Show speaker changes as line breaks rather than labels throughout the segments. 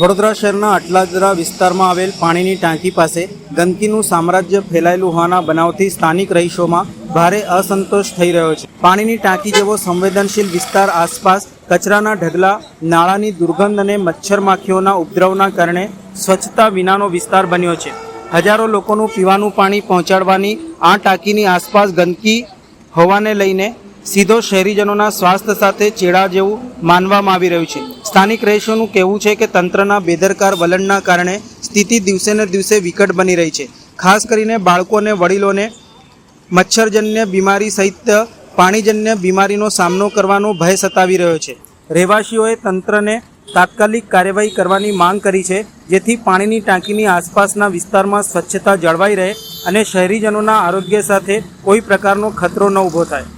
વડોદરા શહેરના અટલાદરા વિસ્તારમાં આવેલ પાણીની ટાંકી પાસે ગંદકીનું સામ્રાજ્ય ફેલાયેલું હોવાના બનાવથી સ્થાનિક રહીશોમાં ભારે અસંતોષ થઈ રહ્યો છે. પાણીની ટાંકી જેવો સંવેદનશીલ વિસ્તાર આસપાસ કચરાના ઢગલા, નાળાની દુર્ગંધ અને મચ્છર માખીઓના ઉપદ્રવના કારણે સ્વચ્છતા વિનાનો વિસ્તાર બન્યો છે. હજારો લોકોનું પીવાનું પાણી પહોંચાડવાની આ ટાંકીની આસપાસ ગંદકી હોવાને લઈને સીધો શહેરીજનોના સ્વાસ્થ્ય સાથે ચેડા જેવું માનવામાં આવી રહ્યું છે. સ્થાનિક રહીશોનું કહેવું છે કે તંત્રના બેદરકાર વલણના કારણે સ્થિતિ દિવસે ને દિવસે વિકટ બની રહી છે. ખાસ કરીને બાળકો અને વડીલોને મચ્છરજન્ય બીમારી સહિત પાણીજન્ય બીમારીનો સામનો કરવાનો ભય સતાવી રહ્યો છે. રહેવાસીઓએ તંત્રને તાત્કાલિક કાર્યવાહી કરવાની માંગ કરી છે, જેથી પાણીની ટાંકીની આસપાસના વિસ્તારમાં સ્વચ્છતા જળવાઈ રહે અને શહેરીજનોના આરોગ્ય સાથે કોઈ પ્રકારનો ખતરો ન ઊભો થાય.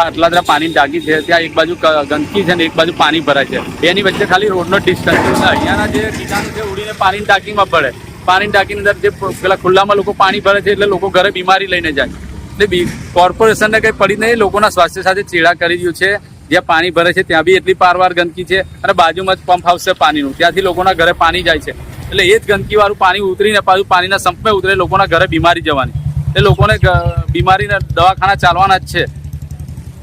આ બધા પાણી ટાંકી છે, ત્યાં એક બાજુ ગંદકી છે ને એક બાજુ પાણી ભરાય છે. એની વચ્ચે ખાલી રોડનો ડિસ્ટન્સ અહીંયાના જે કીટાણુ છે, ઉડીને પાણી ટાંકીમાં પડે. પાણી ટાંકીની અંદર જે પેલા ખુલ્લામાં લોકો પાણી ભરે છે, એટલે લોકો ઘરે બીમારી લઈને જાય. એટલે બી, કોર્પોરેશનને કંઈ પડી નહીં, લોકોના સ્વાસ્થ્ય સાથે ચેડા કરી રહ્યું છે. જ્યાં પાણી ભરે છે, ત્યાં બી એટલી પારવાર ગંદકી છે અને બાજુમાં જ પંપ હાઉસ પાણીનું. ત્યાંથી લોકોના ઘરે પાણી જાય છે. એટલે એ જ ગંદકીવાળું પાણી ઉતરીને પાછું પાણીના સંપમાં ઉતરે, લોકોના ઘરે બીમારી જવાની. એ લોકોને બીમારીના દવાખાના ચાલવાના જ છે.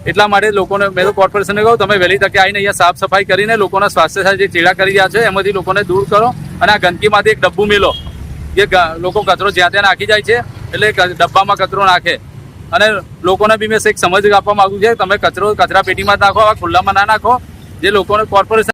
એટલા માટે લોકોને મેં તો કોર્પોરેશનને કહું, તમે વહેલી તકે આવીને અહીંયા સાફ સફાઈ કરીને લોકોના સ્વાસ્થ્ય સાથે જે ચેડા કરી રહ્યા છે, એમાંથી લોકોને દૂર કરો અને આ ગંદકીમાંથી એક ડબ્બું મેલો, જે લોકો કચરો જ્યાં ત્યાં નાખી જાય છે, એટલે ડબ્બામાં કચરો નાખે. અને લોકોને બી મેં એક સમજ આપવા માગું છે તમે કચરો કચરા પેટીમાં નાખો, આવા ખુલ્લામાં ના નાખો. જે લોકોને કોર્પોરેશન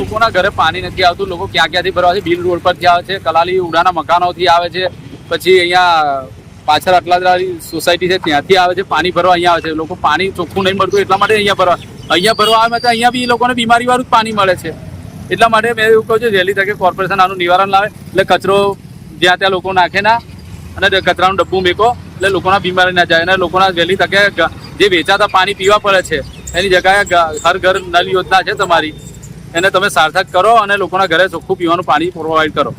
લોકોના ઘરે પાણી નથી આવતું, લોકો ક્યાં ક્યાંથી ભરવા છે? બિલ રોડ પરથી આવે છે, કલાલી ઉડાના મકાનોથી આવે છે, પછી અહીંયા પાછળ અટલાદરાની સોસાયટી છે, ત્યાંથી આવે છે, પાણી ભરવા અહીંયા આવે છે. લોકો પાણી ચોખ્ખું નહીં મળતું, એટલા માટે અહીંયા ભરવા. અહીંયા ભરવા આવે તો અહીંયા બી એ લોકોને બીમારી વાળું જ પાણી મળે છે. એટલા માટે મેં એવું કહું છું, વહેલી તકે કોર્પોરેશન આનું નિવારણ લાવે. એટલે કચરો જ્યાં ત્યાં લોકો નાખે ના, અને કચરાનું ડબ્બું મેકો, એટલે લોકોના બીમારી ના જાય. અને લોકોના વહેલી તકે જે વેચાતા પાણી પીવા પડે છે, એની જગ્યાએ હર ઘર નલ યોજના છે તમારી. એને તમે સાર્થક કરો અને લોકોના ઘરે ચોખ્ખું પીવાનું પાણી પ્રોવાઈડ કરો.